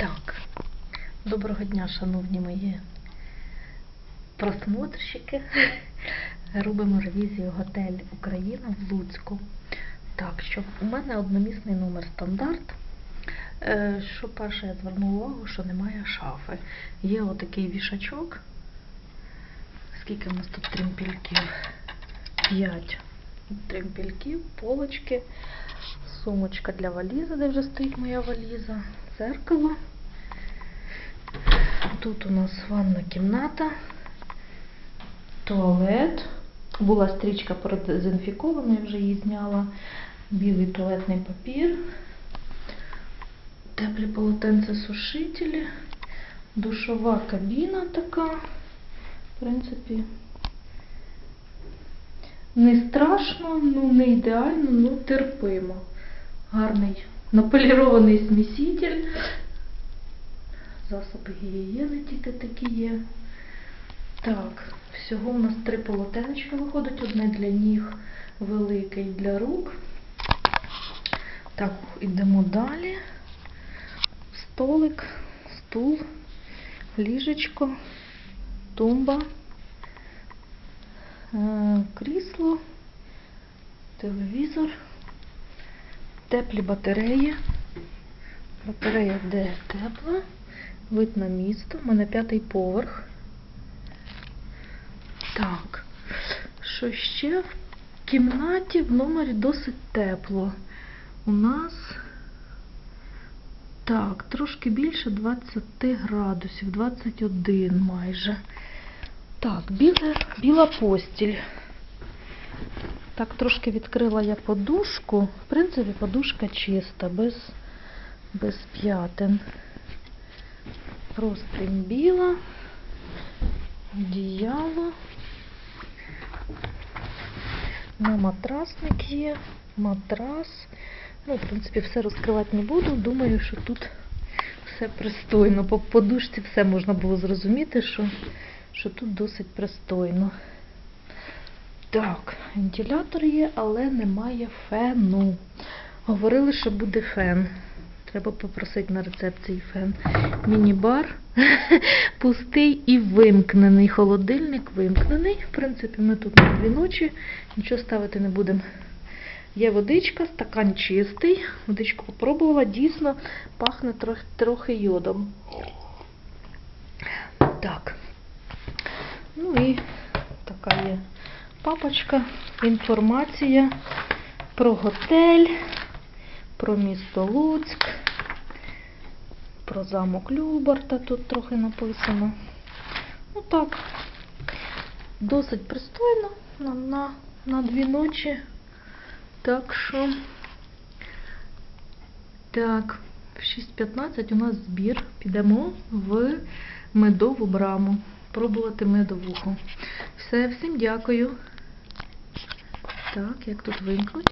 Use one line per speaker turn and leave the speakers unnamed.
Так, доброго дня, шановні мої просмотрщики. Робимо ревізію готель Україна в Луцьку. Так, що у мене одномісний номер стандарт. Е, Що перше я звернула увагу, що немає шафи. Є отакий вішачок. Скільки в нас тут тремпільків? П'ять тремпільків, полочки, сумочка для валізи, де вже стоїть моя валіза, дзеркало. Тут у нас ванна кімната, туалет. Була стрічка продезінфікована, я вже її зняла. Білий туалетний папір, теплі полотенце сушителі, душова кабіна така. В принципі, не страшно, ну не ідеально, ну терпимо. Гарний наполірований сміситель. Засоби гігієни тільки такі є. Так, всього у нас три полотенечка виходить. Одне для ніг, велике і для рук. Так, йдемо далі. Столик, стул, ліжечко, тумба, е, крісло, телевізор, теплі батареї. Батарея йде тепла, вид на місто, у мене п'ятий поверх. Так, що ще? В кімнаті в номері досить тепло. У нас так, трошки більше 20 градусів, 21 майже. Так, біла, біла постіль. Так, трошки відкрила я подушку. В принципі, подушка чиста, без, без п'ятин. Простинь біла, одіяло. На матрасник є, матрас. Ну, в принципі, все розкривати не буду. Думаю, що тут все пристойно. По подушці все можна було зрозуміти, що, що тут досить пристойно. Так, вентилятор є, але немає фену. Говорили, що буде фен. Треба попросити на рецепції фен. Міні-бар пустий і вимкнений. Холодильник вимкнений. В принципі, ми тут на дві ночі. Нічого ставити не будемо. Є водичка, стакан чистий. Водичку попробувала, дійсно пахне трохи, трохи йодом. Так. Ну і така є папочка. Інформація про готель, про місто Луцьк, про замок Любарта тут трохи написано. Ну так, досить пристойно на, на, на дві ночі. Так що, так, в 6.15 у нас збір. Підемо в медову браму. Пробувати медовуху. Все, всім дякую. Так, як тут вимкнуть?